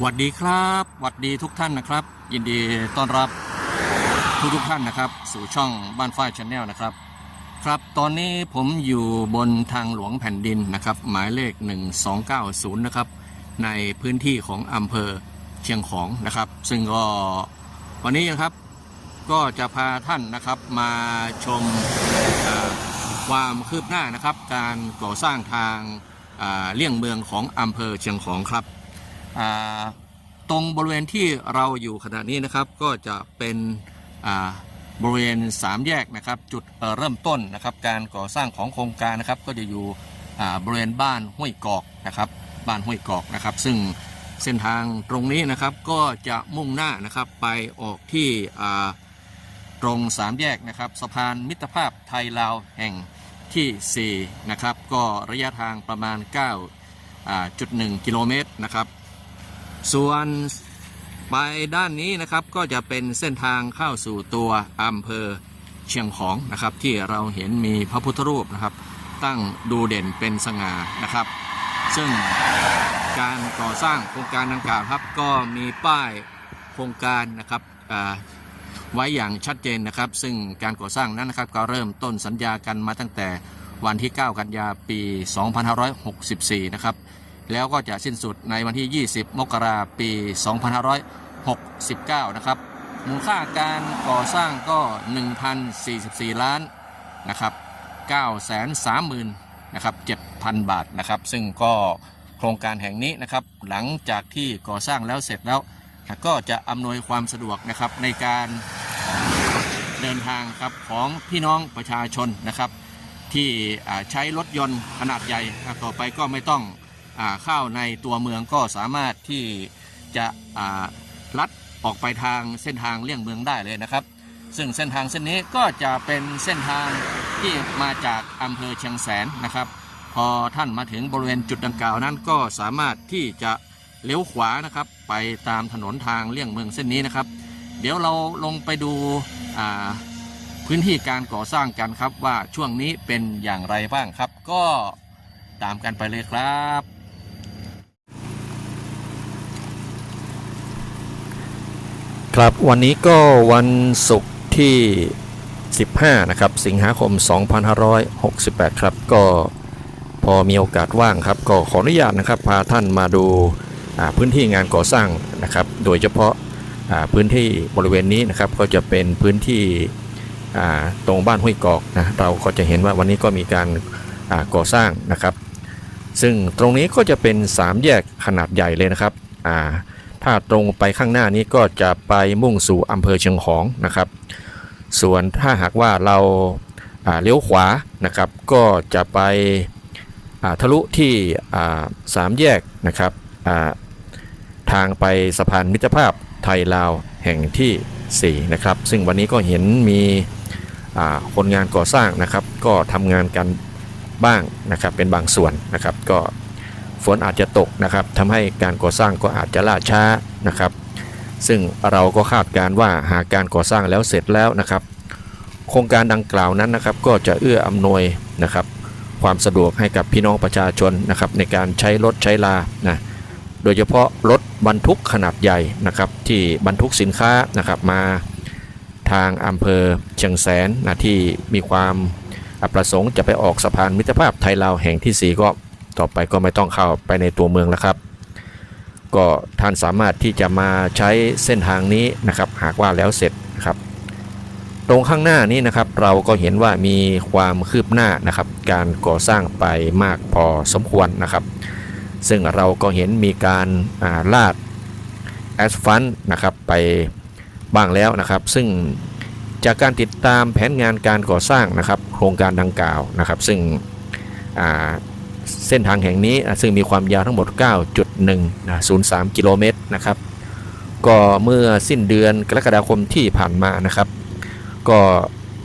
หวัดดีครับหวัดดีทุกท่านนะครับ ยินดีต้อนรับทุกทุกท่านนะครับ สู่ช่องบ้านฝ้ายชาแนลนะครับ ครับตอนนี้ผมอยู่บนทางหลวงแผ่นดินนะครับ หมายเลข 1290 นะครับ ในพื้นที่ของอำเภอเชียงของนะครับ ซึ่งก็วันนี้นะครับก็จะพาท่านนะครับมาชม ความคืบหน้านะครับ การก่อสร้างทางเลี่ยงเมืองของอำเภอเชียงของครับตรงบริเวณที่เราอยู่ขณะนี้นะครับก็จะเป็นบริเวณสามแยกนะครับจุดเเริ่มต้นนะครับ การก่อสร้างของโครงการนะครับ ก็จะอยู่บริเวณบ้านห้วยกอกนะครับ บ้านห้วยกอกนะครับ ซึ่งเส้นทางตรงนี้นะครับก็จะมุ่งหน้านะครับไปออกที่ ตรงสามแยกนะครับสะพานมิตรภาพไทยลาวแห่งทีสี่4 นะครับ ก็ระยะทางประมาณ9อ่าจุด1กิโลเมตรนะครับ ส่วนไปด้านนี้นะครับก็จะเป็นเส้นทางเข้าสู่ตัวอำเภอเชียงของนะครับ ที่เราเห็นมีพระพุทธรูปนะครับ ตั้งดูเด่นเป็นสง่านะครับ ซึ่งการก่อสร้างโครงการดังกล่าวครับก็มีป้ายโครงการนะครับ ไว้อย่างชัดเจนนะครับ ซึ่งการก่อสร้างนั้นนะครับ ก็เริ่มต้นสัญญากันมาตั้งแต่วันที่ 9 กันยาปี 2564 นะครับ แล้วก็จะสิ้นสุดในวันที่ 20 มกราปี 2569 นะครับ มูลค่าการก่อสร้างก็ 1,044 ล้านนะครับ930,000นะครับ7,000 บาทนะครับ ซึ่งก็โครงการแห่งนี้นะครับ หลังจากที่ก่อสร้างแล้วเสร็จแล้วก็จะอำนวยความสะดวกนะครับในการ เดินทางครับของพี่น้องประชาชนนะครับ ที่ใช้รถยนต์ขนาดใหญ่ต่อไปก็ไม่ต้องอเข้าในตัวเมืองก็สามารถที่จะลัดออกไปทางเส้นทางเลี่ยงเมืองได้เลยนะครับ ซึ่งเส้นทางเส้นนี้ก็จะเป็นเส้นทางที่มาจากอำเภอเชียงแสนนะครับ พอท่านมาถึงบริเวณจุดดังกล่าวนั้นก็สามารถที่จะเลี้ยวขวานะครับ ไปตามถนนทางเลี่ยงเมืองเส้นนี้นะครับ เดี๋ยวเราลงไปดูพื้นที่การก่อสร้างกันครับว่าช่วงนี้เป็นอย่างไรบ้างครับ ก็ตามกันไปเลยครับครับวันนี้ก็วันศุกร์ที่ 15 นะครับ สิงหาคม 2568 ครับ ก็พอมีโอกาสว่างครับ ก็ขออนุญาตนะครับ พาท่านมาดูพื้นที่งานก่อสร้างนะครับ โดยเฉพาะ พื้นที่บริเวณนี้นะครับก็จะเป็นพื้นที่ตรงบ้านห้วยกอกนะเราก็จะเห็นว่าวันนี้ก็มีการก่อสร้างนะครับ ซึ่งตรงนี้ก็จะเป็น 3 แยกขนาดใหญ่เลยนะครับถ้าตรงไปข้างหน้านี้ก็จะไปมุ่งสู่อำเภอเชียงของนะครับ ส่วนถ้าหากว่าเราเลี้ยวขวานะครับ ก็จะไปทะลุที่สามแยกนะครับ ทางไปสะพานมิตรภาพไทยลาวแห่งทีสี่ 4 นะครับ ซึ่งวันนี้ก็เห็นมีคนงานก่อสร้างนะครับ ก็ทำงานกันบ้างนะครับเป็นบางส่วนนะครับ ก็ฝนอาจจะตกนะครับทำให้การก่อสร้างก็อาจจะล่าช้านะครับ ซึ่งเราก็คาดการว่าหากการก่อสร้างแล้วเสร็จแล้วนะครับ โครงการดังกล่าวนั้นนะครับ ก็จะเอื้ออำนวยนะครับ ความสะดวกให้กับพี่น้องประชาชนนะครับ ในการใช้รถใช้ลานะโดยเฉพาะรถ บรรทุกขนาดใหญ่นะครับที่บรรทุกสินค้านะครับมาทางอำเภอเชียงแสนนะที่มีความประสงค์จะไปออกสะพานมิตรภาพไทยลาวแห่งที่สี่ก็ต่อไปก็ไม่ต้องเข้าไปในตัวเมืองแล้วครับ ก็ท่านสามารถที่จะมาใช้เส้นทางนี้นะครับหากว่าแล้วเสร็จนะครับ ตรงข้างหน้านี้นะครับเราก็เห็นว่ามีความคืบหน้านะครับ การก่อสร้างไปมากพอสมควรนะครับ ซึ่งเราก็เห็นมีการาลาดแอสฟัลต์นะครับไปบ้างแล้วนะครับ ซึ่งจากการติดตามแผนงานการก่อสร้างนะครับ โครงการดังกล่าวนะครับ ซึ่งเส้นทางแห่งนี้ซึ่งมีความยาวทั้งหมด 9.103 กิโลเมตรนะครับ ก็เมื่อสิ้นเดือนกรกฎาคมที่ผ่านมานะครับ ก็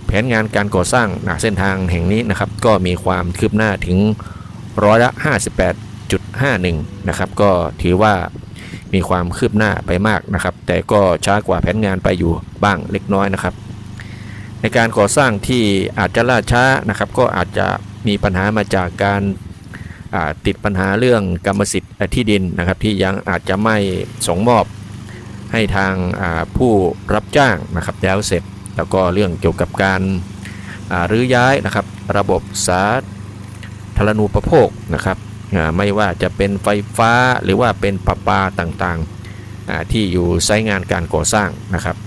แผนงานการก่อสร้างเส้นทางแห่งนี้นะครับ ก็มีความคืบหน้าถึงร้อยละ 58.51 นะครับก็ถือว่ามีความคืบหน้าไปมากนะครับ แต่ก็ช้ากว่าแผนงานไปอยู่บ้างเล็กน้อยนะครับ ในการก่อสร้างที่อาจจะล่าช้านะครับ ก็อาจจะมีปัญหามาจากการาติดปัญหาเรื่องกรรมสิทธิ์ที่ดินนะครับ ที่ยังอาจจะไม่ส่งมอบให้ทางาผู้รับจ้างนะครับแล้วเสร็จ แล้วก็เรื่องเกี่ยวกับการารื้อย้ายนะครับ ระบบสาธารณูปโภคนะครับ ไม่ว่าจะเป็นไฟฟ้าหรือว่าเป็นประปาต่างๆที่อยู่ไซงานการก่อสร้างนะครับ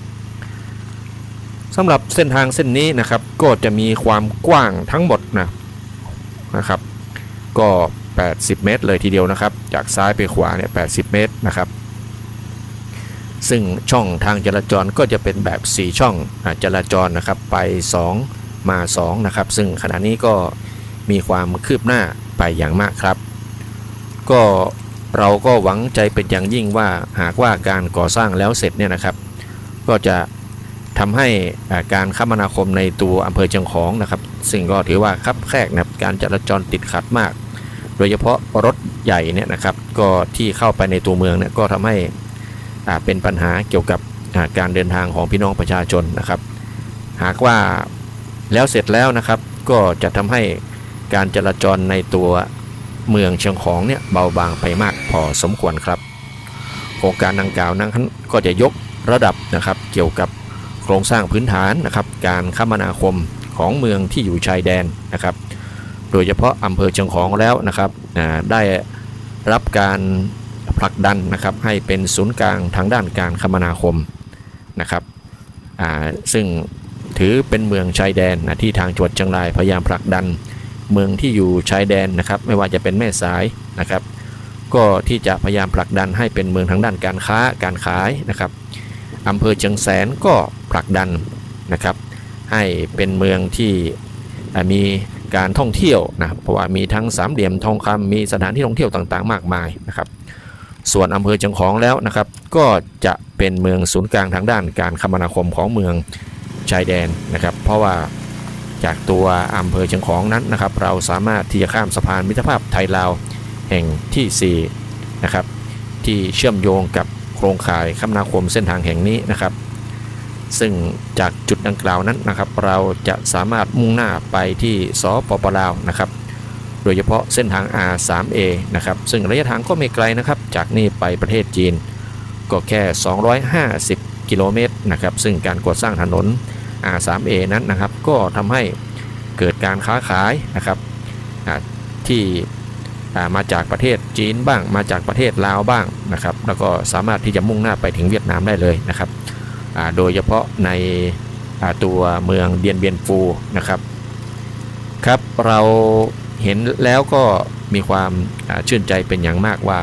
สำหรับเส้นทางเส้นนี้นะครับก็จะมีความกว้างทั้งหมดนะนะครับก็ 80 เมตร เลยทีเดียวนะครับ จากซ้ายไปขวาเนี่ย80 เมตรนะครับ ซึ่งช่องทางจราจรก็จะเป็นแบบ 4 ช่องอจราจรนะครับไป 2 มา 2 นะครับ ซึ่งขณะนี้ก็มีความคืบหน้าไปอย่างมากครับ ก็เราก็หวังใจเป็นอย่างยิ่งว่าหากว่าการก่อสร้างแล้วเสร็จเนี่ยนะครับ ก็จะทำให้การคมนาคมในตัวอำเภอเชียงของนะครับ ซึ่งก็ถือว่าคับแคกนะครับการจราจรติดขัดมาก โดยเฉพาะรถใหญ่เนี่ยนะครับ ก็ที่เข้าไปในตัวเมืองเนี่ยก็ทำให้อ่าเป็นปัญหาเกี่ยวกับการเดินทางของพี่น้องประชาชนนะครับ หากว่าแล้วเสร็จแล้วนะครับ ก็จะทำให้การจราจรในตัว เมืองเชียงของเนี่ยเบาบางไปมากพอสมควรครับ โครงการดังกล่าวนั้นก็จะยกระดับนะครับเกี่ยวกับโครงสร้างพื้นฐานนะครับ การคมนาคมของเมืองที่อยู่ชายแดนนะครับ โดยเฉพาะอำเภอเชียงของแล้วนะครับได้รับการผลักดันนะครับให้เป็นศูนย์กลางทางด้านการคมนาคมนะครับซึ่งถือเป็นเมืองชายแดนนะที่ทางจังหวัดเชียงรายพยายามผลักดัน เมืองที่อยู่ชายแดนนะครับ ไม่ว่าจะเป็นแม่สายนะครับ ก็ที่จะพยายามผลักดันให้เป็นเมืองทางด้านการค้าการขายนะครับอำเภอเชียงแสนก็ผลักดันนะครับ ให้เป็นเมืองที่มีการท่องเที่ยวนะเพราะว่ามีทั้งสามเหลี่ยมทองคำมีสถานที่ท่องเที่ยวต่างๆ มากมายนะครับ ส่วนอำเภอเชียงของแล้วนะครับ ก็จะเป็นเมืองศูนย์กลางทางด้านการคมนาคมของเมืองชายแดนนะครับ เพราะว่า จากตัวอำเภอเชียงของนั้นนะครับ เราสามารถที่จะข้ามสะพานมิตรภาพไทยลาวแห่งทีสี่4นะครับที่เชื่อมโยงกับโครงข่ายคมนาคมเส้นทางแห่งนี้นะครับ ซึ่งจากจุดดังกล่าวนั้นนะครับ เราจะสามารถมุ่งหน้าไปที่สปปลาวนะครับ โดยเฉพาะเส้นทาง R3A นะครับซึ่งระยะทางก็ไม่ไกลนะครับ จากนี่ไปประเทศจีน ก็แค่ 250 กิโลเมตรนะครับ ซึ่งการก่อสร้างถนน R3A นั้นนะครับก็ทำให้เกิดการค้าขายนะครับที่มาจากประเทศจีนบ้าง มาจากประเทศลาวบ้างนะครับ แล้วก็สามารถที่จะมุ่งหน้าไปถึงเวียดนามได้เลยนะครับโดยเฉพาะในตัวเมืองเดียนเบียนฟูนะครับครับเราเห็นแล้วก็มีความชื่นใจเป็นอย่างมากว่า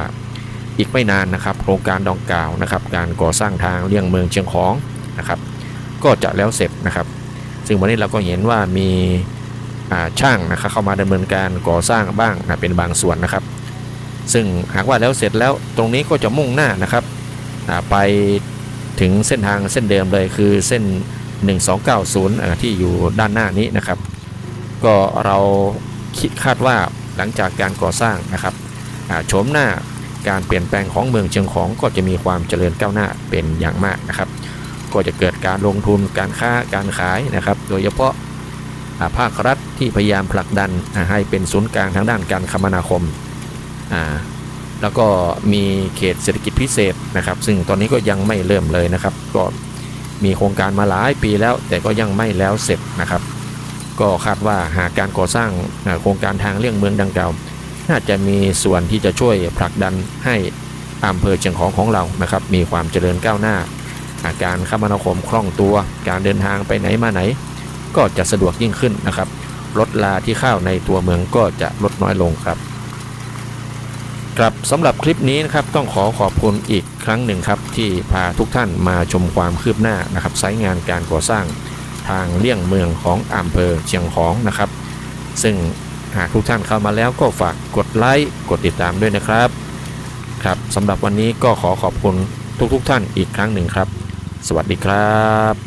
อีกไม่นานนะครับ โครงการดองกล่าวนะครับ การก่อสร้างทางเลี่ยงเมืองเชียงของนะครับ ก็จะแล้วเสร็จนะครับ ซึ่งวันนี้เราก็เห็นว่ามีช่างนะครับเข้ามาดำเนินการก่อสร้างบ้างนะเป็นบางส่วนนะครับ ซึ่งหากว่าแล้วเสร็จแล้วตรงนี้ก็จะมุ่งหน้านะครับไปถึงเส้นทางเส้นเดิมเลยคือเส้น 1290 ที่อยู่ด้านหน้านี้นะครับ ก็เราคิดคาดว่าหลังจากการก่อสร้างนะครับโฉมหน้าการเปลี่ยนแปลงของเมืองเชียงของก็จะมีความเจริญก้าวหน้าเป็นอย่างมากนะครับ ก็จะเกิดการลงทุนการค้าการขายนะครับ โดยเฉพาะภาครัฐที่พยายามผลักดันให้เป็นศูนย์กลางทางด้านการคมนาคม แล้วก็มีเขตเศรษฐกิจพิเศษนะครับ ซึ่งตอนนี้ก็ยังไม่เริ่มเลยนะครับ ก็มีโครงการมาหลายปีแล้ว แต่ก็ยังไม่แล้วเสร็จนะครับ ก็คาดว่าหากการก่อสร้างโครงการทางเลี่ยงเมืองดังกล่าว น่าจะมีส่วนที่จะช่วยผลักดันให้อำเภอเชียงของของเรานะครับ มีความเจริญก้าวหน้า การคมนาคมคล่องตัว การเดินทางไปไหนมาไหน ก็จะสะดวกยิ่งขึ้นนะครับรถลาที่เข้าในตัวเมืองก็จะลดน้อยลงครับครับสำหรับคลิปนี้นะครับต้องขอขอบคุณอีกครั้งหนึ่งครับที่พาทุกท่านมาชมความคืบหน้านะครับไซต์งานการก่อสร้างทางเลี่ยงเมืองของอำเภอเชียงของนะครับ ซึ่งหากทุกท่านเข้ามาแล้วก็ฝากกดไลค์กดติดตามด้วยนะครับครับสำหรับวันนี้ก็ขอขอบคุณทุกๆทท่านอีกครั้งหนึ่งครับ สวัสดีครับ